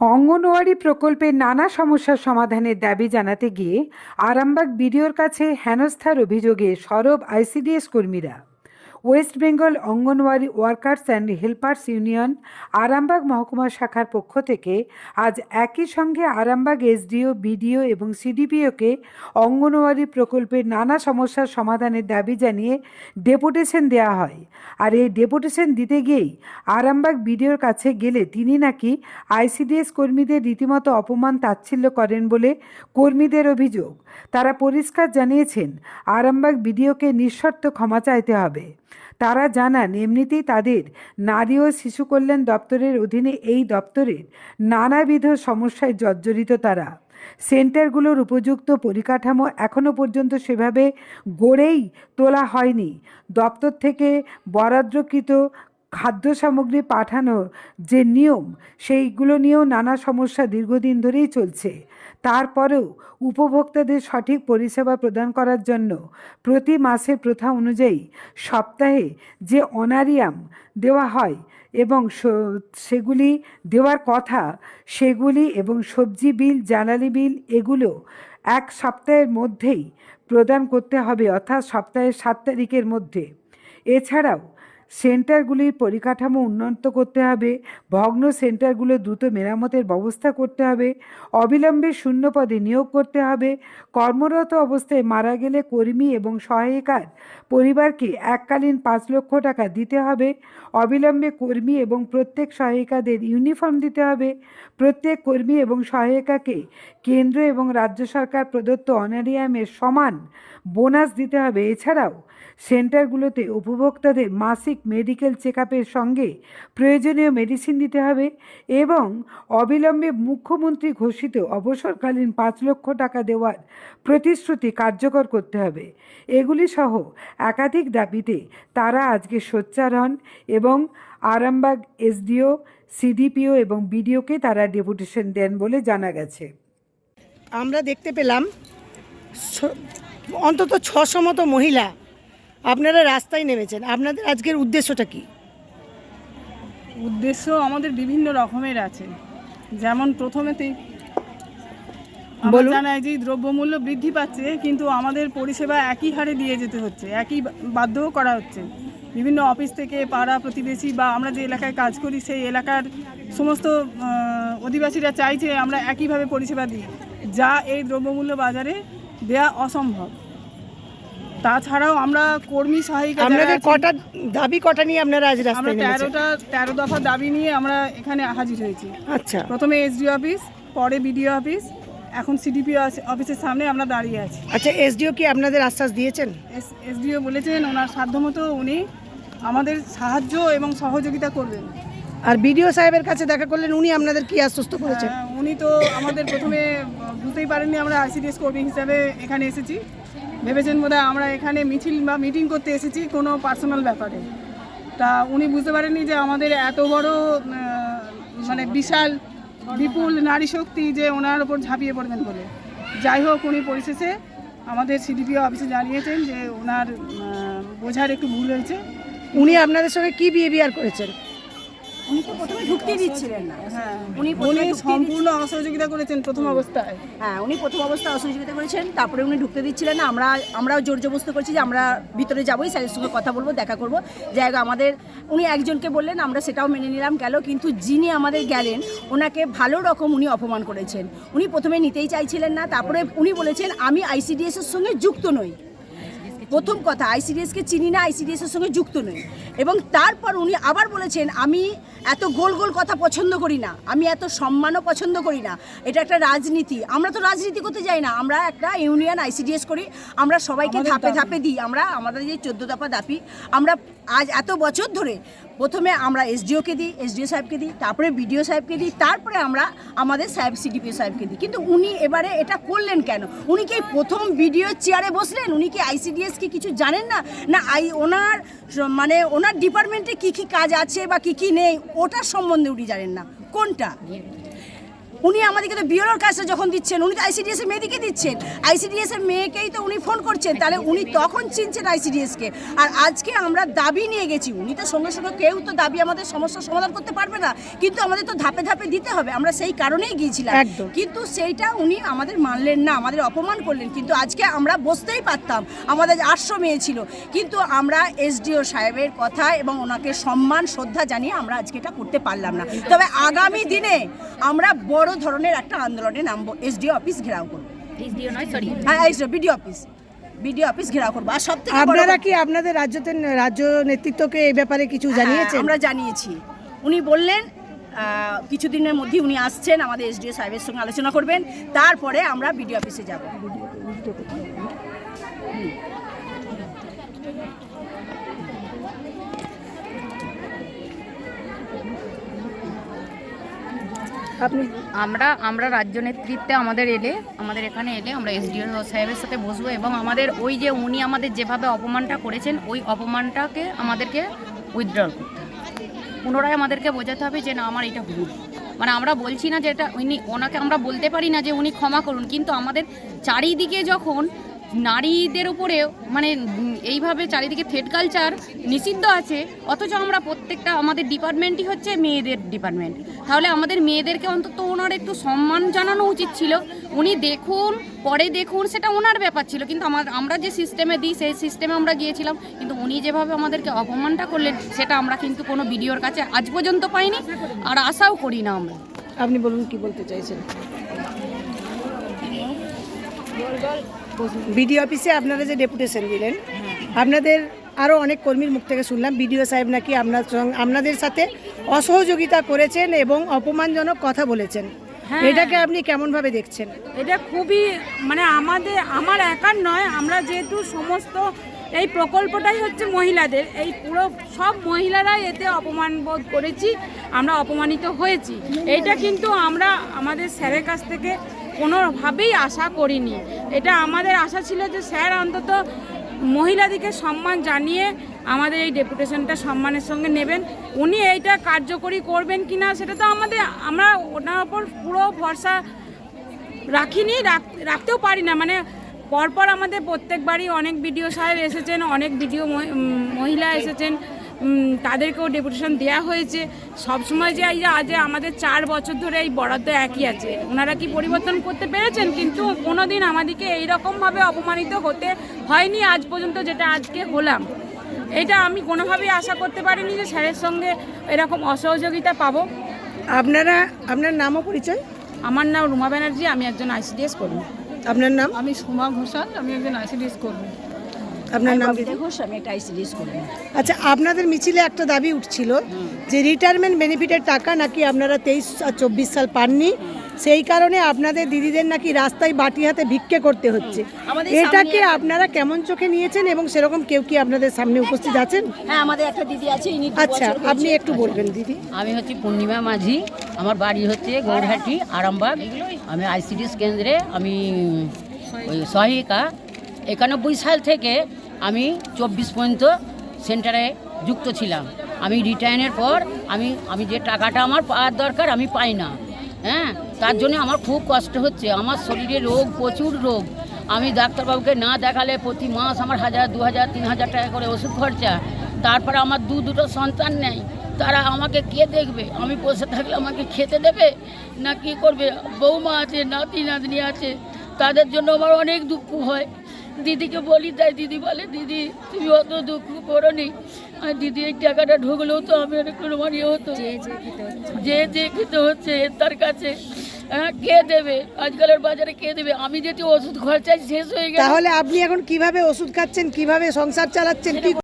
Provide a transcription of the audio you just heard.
অঙ্গনওয়াড়ি প্রকল্পের নানা সমস্যার সমাধানের দাবি জানাতে গিয়ে আরামবাগ বিডিওর কাছে হেনস্থার অভিযোগে সরব আইসিডিএস কর্মীরা। West Bengal anganwadi workers and helpers union Arambag মহকুমা শাখার পক্ষ থেকে আজ একই সঙ্গে আরামবাগ এসডিও, বিডিও এবং সিডিপিওকে অঙ্গনওয়াড়ি প্রকল্পের নানা সমস্যার সমাধানের দাবি জানিয়ে ডেপুটেশন দেওয়া হয়। আর এই ডেপুটেশন দিতে গিয়েই আরামবাগ বিডিওর কাছে গেলে তিনি নাকি আইসিডিএস কর্মীদের রীতিমতো অপমান তাচ্ছিল্য করেন বলে কর্মীদের অভিযোগ। তারা পরিষ্কার জানিয়েছেন, আরামবাগ বিডিওকে নিঃশর্ত ক্ষমা চাইতে হবে। তারা জানান, এমনিতেই তাদের নারী ও শিশু কল্যাণ দপ্তরের অধীনে এই দপ্তরের নানাবিধ সমস্যায় জর্জরিত তারা। সেন্টারগুলোর উপযুক্ত পরিকাঠামো এখনও পর্যন্ত সেভাবে গড়েই তোলা হয়নি। দপ্তর থেকে বরাদ্দকৃত খাদ্য সামগ্রী পাঠানোর যে নিয়ম, সেইগুলো নিয়েও নানা সমস্যা দীর্ঘদিন ধরেই চলছে। তারপরেও উপভোক্তাদের সঠিক পরিষেবা প্রদান করার জন্য প্রতি মাসের প্রথা অনুযায়ী সপ্তাহে যে অনারিয়াম দেওয়া হয় এবং সেগুলি দেওয়ার কথা, সেগুলি এবং সবজি বিল, জ্বালানি বিল, এগুলো এক সপ্তাহের মধ্যেই প্রদান করতে হবে, অর্থাৎ সপ্তাহের সাত তারিখের মধ্যে। এছাড়াও সেন্টারগুলির পরিকাঠামো উন্নত করতে হবে, ভগ্ন সেন্টারগুলো দ্রুত মেরামতের ব্যবস্থা করতে হবে, অবিলম্বে শূন্য পদে নিয়োগ করতে হবে, কর্মরত অবস্থায় মারা গেলে কর্মী এবং সহায়িকার পরিবারকে এককালীন পাঁচ লক্ষ টাকা দিতে হবে, অবিলম্বে কর্মী এবং প্রত্যেক সহায়িকাদের ইউনিফর্ম দিতে হবে, প্রত্যেক কর্মী এবং সহায়িকাকে কেন্দ্র এবং রাজ্য সরকার প্রদত্ত অনারিয়ামের সমান বোনাস দিতে হবে, এছাড়াও সেন্টারগুলোতে উপভোক্তাদের মাসিক মেডিকেল চেক সঙ্গে প্রয়োজনীয় মেডিসিন দিতে হবে এবং অবিলম্বে মুখ্যমন্ত্রী ঘোষিত অবসরকালীন পাঁচ লক্ষ টাকা দেওয়ার প্রতিশ্রুতি কার্যকর করতে হবে। এগুলি সহ একাধিক দাবিতে তারা আজকে সোচ্চার হন এবং আরামবাগ এসডিও, সিডিপিও এবং বিডিওকে তারা ডেপুটেশন দেন বলে জানা গেছে। আমরা দেখতে পেলাম অন্তত ছশো মতো মহিলা আপনারা রাস্তায় নেমেছেন আপনাদের আজকের উদ্দেশ্যটা কি? উদ্দেশ্য আমাদের বিভিন্ন রকমের আছে। যেমন প্রথমেতেই আমরা। জানাই যে দ্রব্যমূল্য বৃদ্ধি পাচ্ছে কিন্তু আমাদের পরিষেবা একই হারে দিয়ে যেতে হচ্ছে একই বাধ্যও করা হচ্ছে। বিভিন্ন অফিস থেকে পাড়া প্রতিবেশী বা আমরা যে এলাকায় কাজ করি সেই এলাকার সমস্ত অধিবাসীরা চাইছে আমরা একইভাবে পরিষেবা দিই যা এই দ্রব্যমূল্য বাজারে দেয়া অসম্ভব। তাছাড়াও আমরা কর্মী সহায়িকা আপনাদের কটা দাবি কটা নিয়ে আপনারা আজ আমরা তেরোটা তেরো দফা দাবি নিয়ে আমরা এখানে হাজির হয়েছি। আচ্ছা। প্রথমে এসডি অফিস পরে বিডিও অফিস এখন সিডিপি অফিসের সামনে আমরা দাঁড়িয়ে আছি। আচ্ছা এসডিও কি আপনাদের আশ্বাস দিয়েছেন? এসডিও বলেছেন ওনার সাধ্যমতো উনি আমাদের সাহায্য এবং সহযোগিতা করবেন। আর বিডিও সাহেবের কাছে দেখা করলেন উনি আপনাদের কি আশ্বস্ত করেছেন? উনি তো আমাদের প্রথমে বুঝতেই পারেননি আমরা আইসিডিএস কর্মী হিসাবে এখানে এসেছি। ভেবেছেন বোধহয় আমরা এখানে মিছিল বা মিটিং করতে এসেছি কোনো পার্সোনাল ব্যাপারে। তা উনি বুঝতে পারেননি যে আমাদের এত বড় মানে বিশাল, বিপুল নারী শক্তি যে ওনার ওপর ঝাঁপিয়ে পড়বেন বলে। যাই হোক, উনি পরিশেষে আমাদের সিডিপিও অফিসে জানিয়েছেন যে ওনার বোঝার একটু ভুল হয়েছে। উনি আপনাদের সঙ্গে কি বিহেভিয়ার করেছেন? উনি তো প্রথমে ঢুকতে দিচ্ছিলেন না। হ্যাঁ। উনি সম্পূর্ণ অসহযোগিতা করেছেন প্রথম অবস্থায়। হ্যাঁ উনি প্রথম অবস্থায় অসহযোগিতা করেছেন তারপরে উনি ঢুকতে দিচ্ছিলেন না। আমরা আমরাও জোর জবস্ত করছি যে আমরা ভিতরে যাবোই স্যারের সঙ্গে কথা বলব দেখা করব। জায়গা আমাদের উনি একজনকে বললেন আমরা সেটাও মেনে নিলাম গেল কিন্তু যিনি আমাদের গেলেন ওনাকে ভালো রকম উনি অপমান করেছেন। উনি প্রথমে নিতেই চাইছিলেন না তারপরে উনি বলেছেন আমি আইসিডিএস এর সঙ্গে যুক্ত নই। প্রথম কথা আইসিডিএসকে চিনি না আইসিডিএসের সঙ্গে যুক্ত নই। এবং তারপর উনি আবার বলেছেন আমি এত গোল গোল কথা পছন্দ করি না আমি এত সম্মানও পছন্দ করি না। এটা একটা রাজনীতি। আমরা তো রাজনীতি করতে যাই না আমরা একটা ইউনিয়ন আইসিডিএস করি আমরা সবাইকে ধাপে ধাপে দিই আমরা আমাদের যে চোদ্দ দফা দাপি আমরা আজ এত বছর ধরে প্রথমে আমরা এসডিওকে দিই, এসডিও সাহেবকে দিই, তারপরে বিডিও সাহেবকে দিই, তারপরে আমরা আমাদের সাহেব, সিডিপিও সাহেবকে দিই। কিন্তু উনি এবারে এটা করলেন কেন? উনি কি প্রথম বিডিও চেয়ারে বসলেন? উনি কি আইসিডিএস কি কিছু জানেন না? না, আই, ওনার মানে ওনার ডিপার্টমেন্টে কি কি কাজ আছে বা কি কি নেই, ওটার সম্বন্ধে উনি জানেন না। কোনটা? উনি আমাদেরকে তো বিওলোর কাজটা যখন দিচ্ছেন উনি তো আইসিডিএস এর মেয়েদিকে দিচ্ছেন। আইসিডিএস এর মেয়েকেই তো উনি ফোন করছেন। তাহলে উনি তখন চিনছেন আইসিডিএস কে। আর আজকে আমরা দাবি নিয়ে গেছি। উনি তো সঙ্গে সঙ্গে কেউ তো দাবি আমাদের সমস্যার সমাধান করতে পারবে না। কিন্তু আমাদের তো ধাপে ধাপে দিতে হবে। আমরা সেই কারণেই গিয়েছিলাম। একদম। কিন্তু সেইটা উনি আমাদের মানলেন না আমাদের অপমান করলেন। কিন্তু আজকে আমরা বসতেই পারতাম আমাদের আটশো মেয়ে ছিল। কিন্তু আমরা এসডিও সাহেবের কথা এবং ওনাকে সম্মান শ্রদ্ধা জানিয়ে আমরা আজকে এটা করতে পারলাম না। তবে আগামী দিনে আমরা বড় ধরনের একটা আন্দোলনে নামবো। এসডিও অফিস ঘেরাও করব। এসডিও নয় সরি হ্যাঁ বিডিও অফিস বিডিও অফিস ঘেরাও করব। আর সব থেকে আপনারা কি আপনাদের রাজ্যতে রাজ্য নেতৃত্বকে এই ব্যাপারে কিছু জানিয়েছেন? হ্যাঁ, আমরা জানিয়েছি। উনি বললেন আহ, কিছুদিনের মধ্যে উনি আসছেন আমাদের এসডিও সাহেবের সঙ্গে আলোচনা করবেন। তারপরে আমরা বিডিও অফিসে যাব। আপনি আমরা আমরা রাজ্য নেতৃত্বে আমাদের এলে, আমাদের এখানে এলে আমরা এসডিও সাহেবের সাথে বসবো এবং আমাদের ওই যে উনি আমাদের যেভাবে অপমানটা করেছেন, ওই অপমানটাকে আমাদেরকে উইথড্রল করতে পুনরায় আমাদেরকে বোঝাতে হবে যে না, আমার এটা ভুল। মানে আমরা বলছি না যে এটা উনি, ওনাকে আমরা বলতে পারি না যে উনি ক্ষমা করুন, কিন্তু আমাদের চারিদিকে যখন নারীদের উপরে মানে এইভাবে চারিদিকে থ্রেড কালচার নিষিদ্ধ আছে অথচ আমরা প্রত্যেকটা আমাদের ডিপার্টমেন্টই হচ্ছে মেয়েদের ডিপার্টমেন্ট তাহলে আমাদের মেয়েদেরকে অন্তত ওনার একটু সম্মান জানানো উচিত ছিল। উনি দেখুন পরে দেখুন সেটা ওনার ব্যাপার ছিল। কিন্তু আমার আমরা যে সিস্টেমে দিই সেই সিস্টেমে আমরা গিয়েছিলাম। কিন্তু উনি যেভাবে আমাদেরকে অপমানটা করলেন সেটা আমরা কিন্তু কোনো ভিডিওর কাছে আজ পর্যন্ত পাইনি। আর আশাও করি না আমরা। আপনি বলুন কি বলতে চাইছেন? বিডিও অফিসে আপনারা যে ডেপুটেশন দিলেন আপনাদের আরও অনেক কর্মীর মুখ থেকে শুনলাম বিডিও সাহেব নাকি আপনার সঙ্গে আপনাদের সাথে অসহযোগিতা করেছেন এবং অপমানজনক কথা বলেছেন। এটাকে আপনি কেমনভাবে দেখছেন? এটা খুবই মানে আমাদের আমার একার নয় আমরা যেহেতু সমস্ত এই প্রকল্পটাই হচ্ছে মহিলাদের এই পুরো সব মহিলারাই এতে অপমান বোধ করেছি আমরা অপমানিত হয়েছি। এইটা কিন্তু আমরা আমাদের স্যারের কাছ থেকে কোনোভাবেই আশা করিনি। এটা আমাদের আশা ছিল যে স্যার অন্তত মহিলাদিকে সম্মান জানিয়ে আমাদের এই ডেপুটেশনটা সম্মানের সঙ্গে নেবেন। উনি এইটা কার্যকরী করবেন কি না সেটা তো আমাদের, আমরা ওনার ওপর পুরো ভরসা রাখিনি, রাখ- রাখতেও পারি না। মানে পরপর আমাদের প্রত্যেকবারই অনেক বিডিও সাহেব এসেছেন, অনেক বিডিও মহিলা এসেছেন। তাদেরকেও ডেপুটেশন দেওয়া হয়েছে। সবসময় যে এই যে আজ আমাদের চার বছর ধরে এই বরাদ্দ একই আছে ওনারা কি পরিবর্তন করতে পেরেছেন? কিন্তু কোনোদিন আমাদেরকে এইরকমভাবে অপমানিত হতে হয়নি আজ পর্যন্ত যেটা আজকে হলাম। এটা আমি কোনোভাবেই আশা করতে পারিনি যে স্যারের সঙ্গে এরকম অসহযোগিতা পাবো। আপনারা আপনার নামও পরিচয়? আমার নাম রুমা ব্যানার্জি আমি একজন আইসিডিএস কর্মী। আপনার নাম? আমি সোমা ঘোষাল আমি একজন আইসিডিএস কর্মী। আপনার নাম ঘোষ আমি একটা আইসিডিএস করব আচ্ছা আপনাদের মিছিলে একটা দাবি উঠছিল যে রিটায়ারমেন্ট বেনিফিটের টাকা নাকি আপনারা তেইশ আর চব্বিশ সাল পাননি। সেই কারণে আপনাদের দিদিদের নাকি রাস্তায় বাটি হাতে ভিক্ষে করতে হচ্ছে। এটাকে আপনারা কেমন চোখে নিয়েছেন এবং সেরকম কেউ কি আপনাদের সামনে উপস্থিত আছেন? হ্যাঁ আমাদের একটা দিদি আছে আচ্ছা আপনি একটু বলবেন দিদি। আমি হচ্ছি পূর্ণিমা মাঝি আমার বাড়ি হচ্ছে গৌরহাটি আরামবাগ। আমি আইসিডিএস কেন্দ্রে আমি ওই সহায়িকা। একানব্বই সাল থেকে আমি চব্বিশ পর্যন্ত সেন্টারে যুক্ত ছিলাম। আমি রিটায়ারের পর আমি আমি যে টাকাটা আমার পাওয়ার দরকার আমি পাই না। হ্যাঁ? তার জন্য আমার খুব কষ্ট হচ্ছে। আমার শরীরে রোগ, প্রচুর রোগ। আমি ডাক্তারবাবুকে না দেখালে প্রতি মাস আমার হাজার, দু হাজার, তিন হাজার টাকা করে ওষুধ খরচা। তারপরে আমার দু, দুটো সন্তান নেই তারা আমাকে কে দেখবে? আমি বসে থাকলে আমাকে খেতে দেবে? না কি করবে? বৌমা আছে, নাতি, নাতনি আছে। তাদের জন্য আমার অনেক দুঃখ হয়। দিদিকে বলি তাই দিদি বলে দিদি তুমি অত দুঃখ করো নি আর দিদি এই টাকাটা ঢুকলেও তো আমি অনেক আমার ইয়ে হতো। যে যে খেতে হচ্ছে। তার কাছে। হ্যাঁ কে দেবে? আজকালের বাজারে কে দেবে? আমি যেটি ওষুধ খরচায় শেষ হয়ে গেছে তাহলে আপনি এখন কীভাবে ওষুধ খাচ্ছেন কীভাবে সংসার চালাচ্ছেন কি